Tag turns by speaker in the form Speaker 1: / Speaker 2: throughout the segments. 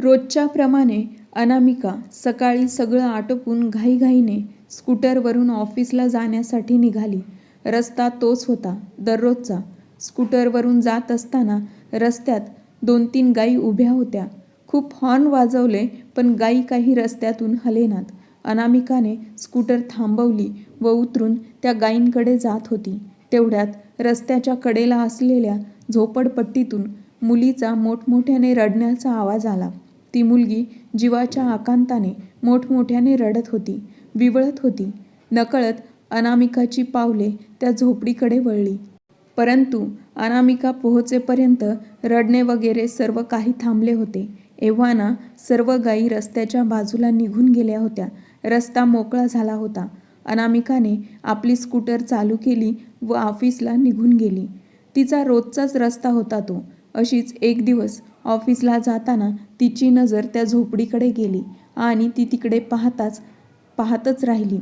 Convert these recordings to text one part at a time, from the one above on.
Speaker 1: रोजच्या प्रमाणे अनामिका सकाळी सगळं आटोपून घाईघाईने स्कूटरवरून ऑफिसला जाण्यासाठी निघाली. रस्ता तोच होता दररोजचा. स्कूटरवरून जात असताना रस्त्यात दोन-तीन गायी उभ्या होत्या. खूप हॉर्न वाजवले पण गायी काही रस्त्यातून हलेनात. अनामिकाने स्कूटर थांबवली व उतरून त्या गायींकडे जात होती. तेवढ्यात रस्त्याच्या कडेला असलेल्या झोपडपट्टीतून मुलीचा मोठमोठ्याने रडण्याचा आवाज आला. ती मुलगी जीवाच्या आकांताने मोठमोठ्याने रडत होती, विवळत होती. नकळत अनामिकाची पावले त्या झोपडीकडे वळली. परंतु अनामिका पोहोचेपर्यंत रडणे वगैरे सर्व काही थांबले होते. एव्हाना सर्व गायी रस्त्याच्या बाजूला निघून गेल्या होत्या. रस्ता मोकळा झाला होता. अनामिकाने आपली स्कूटर चालू केली व ऑफिसला निघून गेली. तिचा रोजचाच रस्ता होता तो. अशीच एक दिवस ऑफिसला जाताना तिची नजर त्या झोपडीकडे गेली आणि ती तिकडे पाहताच पाहतच राहिली.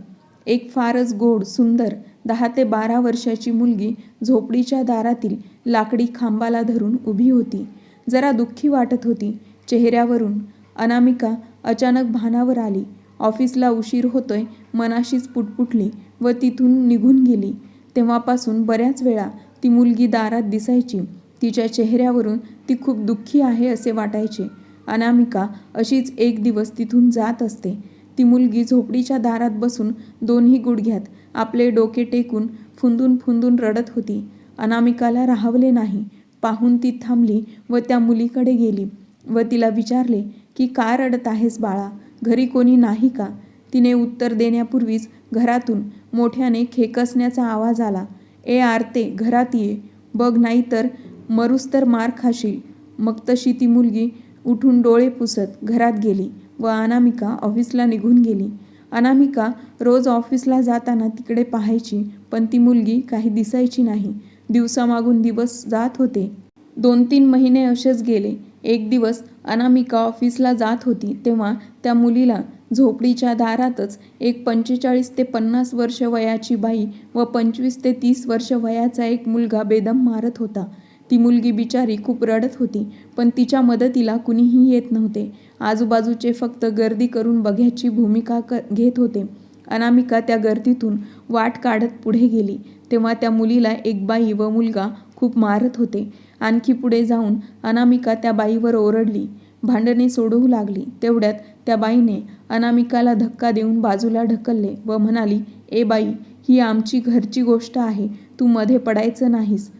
Speaker 1: एक फारच गोड, सुंदर दहा ते बारा वर्षाची मुलगी झोपडीच्या दारातील लाकडी खांबाला धरून उभी होती. जरा दुःखी वाटत होती चेहऱ्यावरून. अनामिका अचानक भानावर आली. ऑफिसला उशीर होतोय मनाशीच पुटपुटली व तिथून निघून गेली. तेव्हापासून बऱ्याच वेळा ती मुलगी दारात दिसायची. तिच्या चेहऱ्यावरून ती खूप दुःखी आहे असे वाटायचे. अनामिका अशीच एक दिवस तिथून जात असते. ती मुलगी झोपडीच्या दारात बसून दोन्ही गुडघ्यात आपले डोके टेकून फुंदून फुंदून रडत होती. अनामिकाला राहवले नाही. पाहून ती थांबली व त्या मुलीकडे गेली व तिला विचारले की का रडत आहेस बाळा, घरी कोणी नाही का? तिने उत्तर देण्यापूर्वीच घरातून मोठ्याने खेकसण्याचा आवाज आला. ए आरते घरात ये. बघ नाही तर मरूस तर मार खाशील. मग तशी ती मुलगी उठून डोळे पुसत घरात गेली व अनामिका ऑफिसला निघून गेली. अनामिका रोज ऑफिसला जाताना तिकडे पाहायची पण ती मुलगी काही दिसायची नाही. दिवसामागून दिवस जात होते. दोन-तीन महिने असेच गेले. एक दिवस अनामिका ऑफिसला जात होती तेव्हा त्या मुलीला झोपडीच्या दारातच एक पंचेचाळीस ते पन्नास वर्ष वयाची बाई व पंचवीस ते तीस वर्ष वयाचा एक मुलगा बेदम मारत होता. ती मुलगी बिचारी खूप रडत होती पण तिच्या मदतीला कुणीही येत नव्हते. आजूबाजूचे फक्त गर्दी करून बघ्याची भूमिका क घेत होते. अनामिका त्या गर्दीतून वाट काढत पुढे गेली तेव्हा त्या मुलीला एक बाई व मुलगा खूप मारत होते. आणखी पुढे जाऊन अनामिका त्या बाईवर ओरडली. भांडणे सोडवू लागली. तेवढ्यात त्या बाईने अनामिकाला धक्का देऊन बाजूला ढकलले व म्हणाली ए बाई, ही आमची घरची गोष्ट आहे. तू मध्ये पडायचं नाहीस.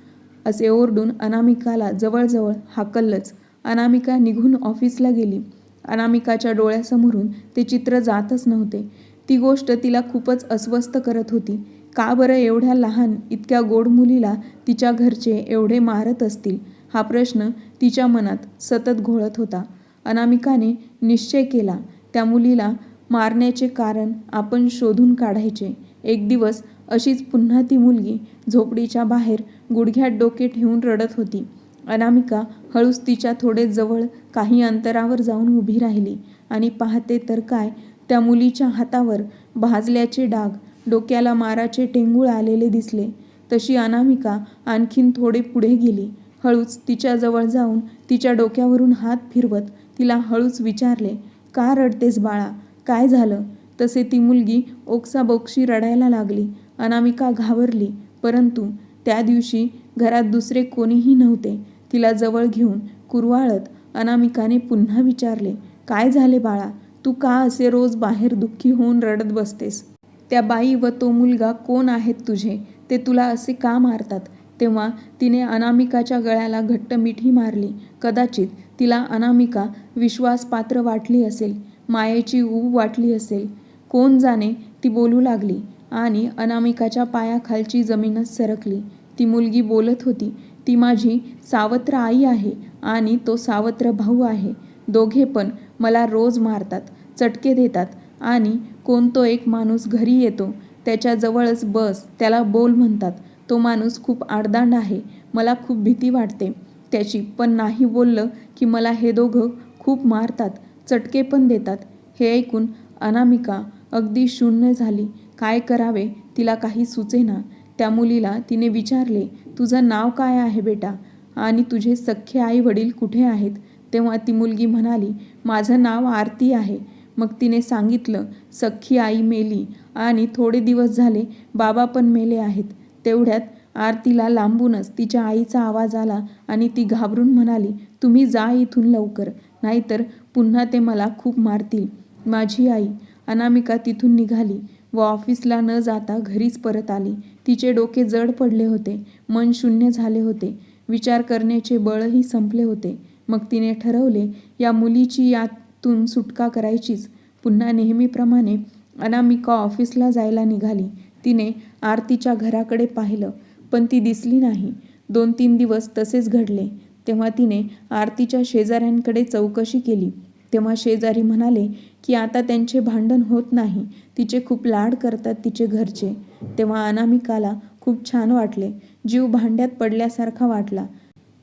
Speaker 1: असे ओरडून अनामिकाला जवळजवळ हाकललंच. अनामिका निघून ऑफिसला गेली. अनामिकाच्या डोळ्यासमोरून ते चित्र जातच नव्हते. ती गोष्ट तिला खूपच अस्वस्थ करत होती. का बरं एवढ्या लहान, इतक्या गोड मुलीला तिच्या घरचे एवढे मारत असतील हा प्रश्न तिच्या मनात सतत घोळत होता. अनामिकाने निश्चय केला त्या मुलीला मारण्याचे कारण आपण शोधून काढायचे. एक दिवस अशीच पुन्हा ती मुलगी झोपडीच्या बाहेर गुडघ्यात डोके ठेवून रडत होती. अनामिका हळूच तिच्या थोडे जवळ काही अंतरावर जाऊन उभी राहिली आणि पाहते तर काय त्या मुलीच्या हातावर भाजल्याचे डाग, डोक्याला माराचे टेंगूळ आलेले दिसले. तशी अनामिका आणखीन थोडे पुढे गेली. हळूच तिच्याजवळ जाऊन तिच्या डोक्यावरून हात फिरवत तिला हळूच विचारले का रडतेस बाळा, काय झालं? तसे ती मुलगी ओक्साबोक्शी रडायला लागली. अनामिका घाबरली परंतु त्या दिवशी घरात दुसरे कोणीही नव्हते. तिला जवळ घेऊन कुरवाळत अनामिकाने पुन्हा विचारले काय झाले बाळा, तू का असे रोज बाहेर दुःखी होऊन रडत बसतेस? त्या बाई व तो मुलगा कोण आहेत तुझे? ते तुला असे का मारतात? तेव्हा तिने अनामिकाच्या गळ्याला घट्ट मिठी मारली. कदाचित तिला अनामिका विश्वासपात्र वाटली असेल. मायेची ऊब वाटली असेल. कोण जाणे ती बोलू लागली आणि अनामिकाच्या पायाखालची जमीनच सरकली. ती मुलगी बोलत होती ती माझी सावत्र आई आहे आणि तो सावत्र भाऊ आहे. दोघे पण मला रोज मारतात, चटके देतात आणि कोणतो एक माणूस घरी येतो त्याच्याजवळच बस त्याला बोल म्हणतात. तो माणूस खूप आडदांड आहे. मला खूप भीती वाटते त्याची पण नाही बोललं की मला हे दोघं खूप मारतात, चटके पण देतात. हे ऐकून अनामिका अगदी शून्य झाली. काय करावे तिला काही सुचेना. त्या मुलीला तिने विचारले तुझं नाव काय आहे बेटा? आणि तुझे सख्खे आई वडील कुठे आहेत? तेव्हा ती मुलगी म्हणाली माझं नाव आरती आहे. मग तिने सांगितलं सख्खी आई मेली आणि थोडे दिवस झाले बाबा पण मेले आहेत. तेवढ्यात आरतीला लांबूनच तिच्या आईचा आवाज आला आणि ती घाबरून म्हणाली तुम्ही जा इथून लवकर नाहीतर पुन्हा ते मला खूप मारतील. माझी आई अनामिका तिथून निघाली. व ऑफिसला न जाता घरीच परत आली. तिचे डोके जड पडले होते. मन शून्य झाले होते. विचार करण्याचे बळही संपले होते. मग तिने ठरवले या मुलीची यातून सुटका करायचीच. पुन्हा नेहमीप्रमाणे अनामिका ऑफिसला जायला निघाली. तिने आरतीच्या घराकडे पाहिलं पण ती दिसली नाही. दोन तीन दिवस तसेच घडले. तेव्हा तिने आरतीच्या शेजाऱ्यांकडे चौकशी केली. तेव्हा शेजारी म्हणाले की आता त्यांचे भांडण होत नाही. तिचे खूप लाड करतात तिचे घरचे. तेव्हा अनामिकाला खूप छान वाटले. जीव भांड्यात पडल्यासारखा वाटला.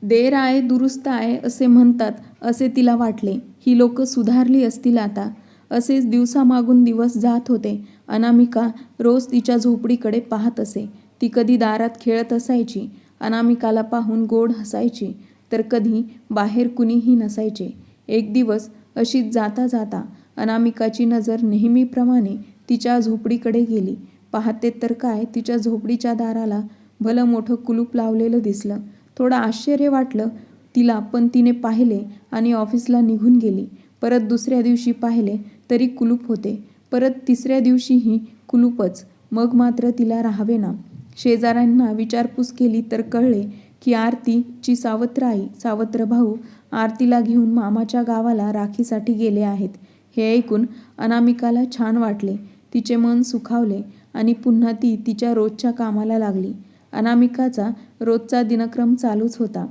Speaker 1: देर आहे दुरुस्त आहे असे म्हणतात असे तिला वाटले. ही लोक सुधारली असतील आता. असेच दिवसामागून दिवस जात होते. अनामिका रोज तिच्या झोपडीकडे पाहत असे. ती कधी दारात खेळत असायची. अनामिकाला पाहून गोड हसायची. तर कधी बाहेर कुणीही नसायचे. एक दिवस अशी जाता जाता अनामिकाची नजर नेहमीप्रमाणे तिच्या झोपडीकडे गेली. पाहते तर काय तिच्या झोपडीच्या दाराला भलं मोठं कुलूप लावलेलं दिसलं. थोडं आश्चर्य वाटलं तिला पण तिने पाहिले आणि ऑफिसला निघून गेली. परत दुसऱ्या दिवशी पाहिले तरी कुलूप होते. परत तिसऱ्या दिवशीही कुलूपच. मग मात्र तिला राहावे ना. शेजाऱ्यांना विचारपूस केली तर कळले की आरतीची सावत्र आई सावत्र भाऊ आरतीला घेऊन मामाच्या गावाला राखीसाठी गेले आहेत. हे ऐकून अनामिकाला छान वाटले. तिचे मन सुखावले आणि पुन्हा ती तिच्या रोजच्या कामाला लागली. अनामिकाचा रोजचा दिनक्रम चालूच होता.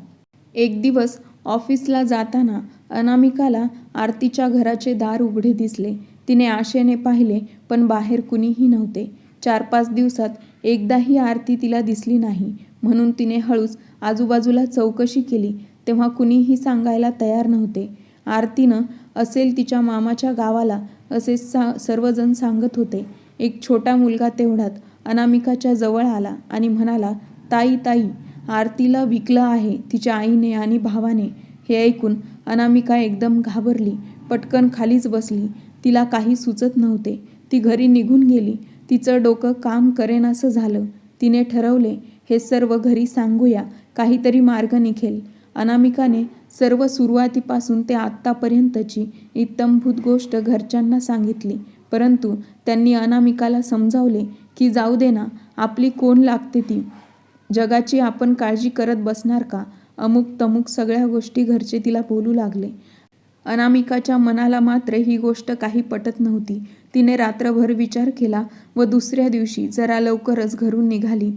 Speaker 1: एक दिवस ऑफिसला जाताना अनामिकाला आरतीच्या घराचे दार उघडे दिसले. तिने आशेने पाहिले पण बाहेर कुणीही नव्हते. चार पाच दिवसात एकदाही आरती तिला दिसली नाही. म्हणून तिने हळूच आजूबाजूला चौकशी केली तेव्हा कुणीही सांगायला तयार नव्हते. आरतीनं असेल तिच्या मामाच्या गावाला असे सा सर्वजण सांगत होते. एक छोटा मुलगा तेवढ्यात अनामिकाच्या जवळ आला आणि म्हणाला ताई ताई आरतीला विकलं आहे तिच्या आईने आणि भावाने. हे ऐकून अनामिका एकदम घाबरली पटकन खालीच बसली. तिला काही सुचत नव्हते. ती घरी निघून गेली. तिचं डोकं काम करेनासं झालं. तिने ठरवले हे सर्व घरी सांगूया. काहीतरी मार्ग निघेल. अनामिकाने सर्व सुरुवातीपासून ते आत्तापर्यंतची इत्तमभूत गोष्ट घरच्यांना सांगितली. परंतु त्यांनी अनामिकाला समजावले की जाऊ दे ना आपली कोण लागते ती? जगाची आपण काळजी करत बसणार का? अमुक तमुक सगळ्या गोष्टी घरचे तिला बोलू लागले. अनामिकाच्या मनाला मात्र ही गोष्ट काही पटत नव्हती. तिने रात्रभर विचार केला व दुसऱ्या दिवशी जरा लवकरच घरून निघाली.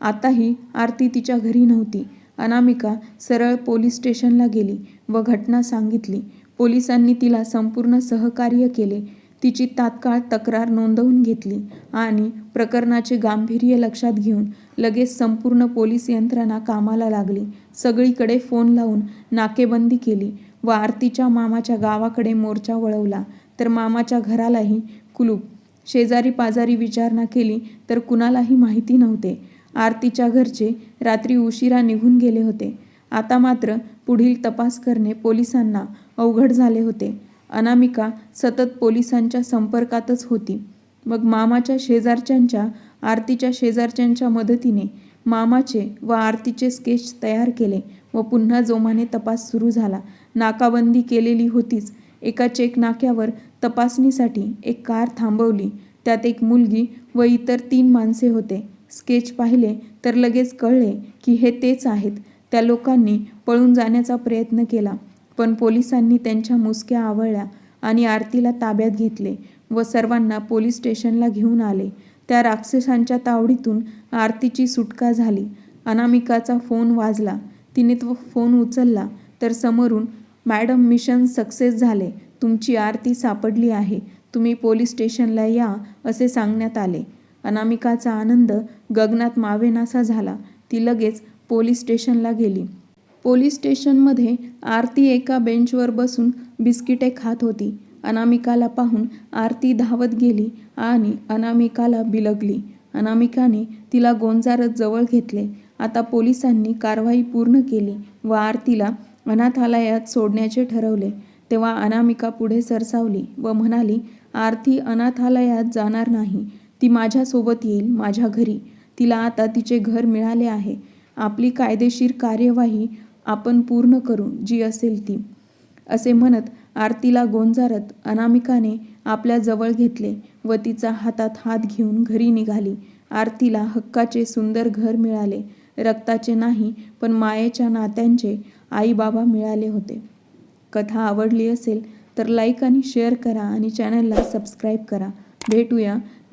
Speaker 1: आताही आरती तिच्या घरी नव्हती. अनामिका सरळ पोलीस स्टेशनला गेली व घटना सांगितली. पोलिसांनी तिला संपूर्ण सहकार्य केले. तिची तात्काळ तक्रार नोंदवून घेतली आणि प्रकरणाचे गांभीर्य लक्षात घेऊन लगेच संपूर्ण पोलीस यंत्रणा कामाला लागली. सगळीकडे फोन लावून नाकेबंदी केली व आरतीच्या मामाच्या गावाकडे मोर्चा वळवला. तर मामाच्या घरालाही कुलूप. शेजारी पाजारी विचारणा केली तर कुणालाही माहिती नव्हते. आरतीच्या घरचे रात्री उशिरा निघून गेले होते. आता मात्र पुढील तपास करणे पोलिसांना अवघड झाले होते. अनामिका सतत पोलिसांच्या संपर्कातच होती. मग मामाच्या शेजारच्यांच्या आरतीच्या शेजारच्यांच्या मदतीने मामाचे व आरतीचे स्केच तयार केले व पुन्हा जोमाने तपास सुरू झाला. नाकाबंदी केलेली होतीच. एका चेक नाक्यावर तपासणीसाठी एक कार थांबवली. त्यात एक मुलगी व इतर तीन माणसे होते. स्केच पाहिले तर लगेच कळले की हे तेच आहेत. त्या लोकांनी पळून जाण्याचा प्रयत्न केला पण पोलिसांनी त्यांच्या मुसक्या आवळल्या आणि आरतीला ताब्यात घेतले व सर्वांना पोलीस स्टेशनला घेऊन आले. त्या राक्षसांच्या तावडीतून आरतीची सुटका झाली. अनामिकाचा फोन वाजला. तिने तो फोन उचलला तर समोरून मॅडम मिशन सक्सेस झाले. तुमची आरती सापडली आहे. तुम्ही पोलीस स्टेशनला या असे सांगण्यात आले. अनामिकाचा आनंद गगनात मावेनासा झाला. ती लगेच पोलीस स्टेशनला गेली. पोलीस स्टेशनमध्ये आरती एका बेंचवर बसून बिस्किटे खात होती. अनामिकाला पाहून आरती धावत गेली आणि अनामिकाला बिलगली. अनामिकाने तिला गोंजारत जवळ घेतले. आता पोलिसांनी कारवाई पूर्ण केली व आरतीला अनाथालयात सोडण्याचे ठरवले. तेव्हा अनामिका पुढे सरसावली व म्हणाली आरती अनाथालयात जाणार नाही. ती माझ्यासोबत येईल माझ्या घरी. तिला आता तिचे घर मिळाले आहे. आपली कायदेशीर कार्यवाही आपण पूर्ण करू जी असेल ती. असे म्हणत आरतीला गोंजारत अनामिकाने आपल्या जवळ घेतले व तिचा हातात हात घेऊन घरी निघाली. आरतीला हक्काचे सुंदर घर मिळाले. रक्ताचे नाही पण मायेच्या नात्यांचे आई बाबा मिळाले होते. कथा आवडली असेल तर लाईक आणि शेअर करा आणि चॅनलला सबस्क्राईब करा. भेटूया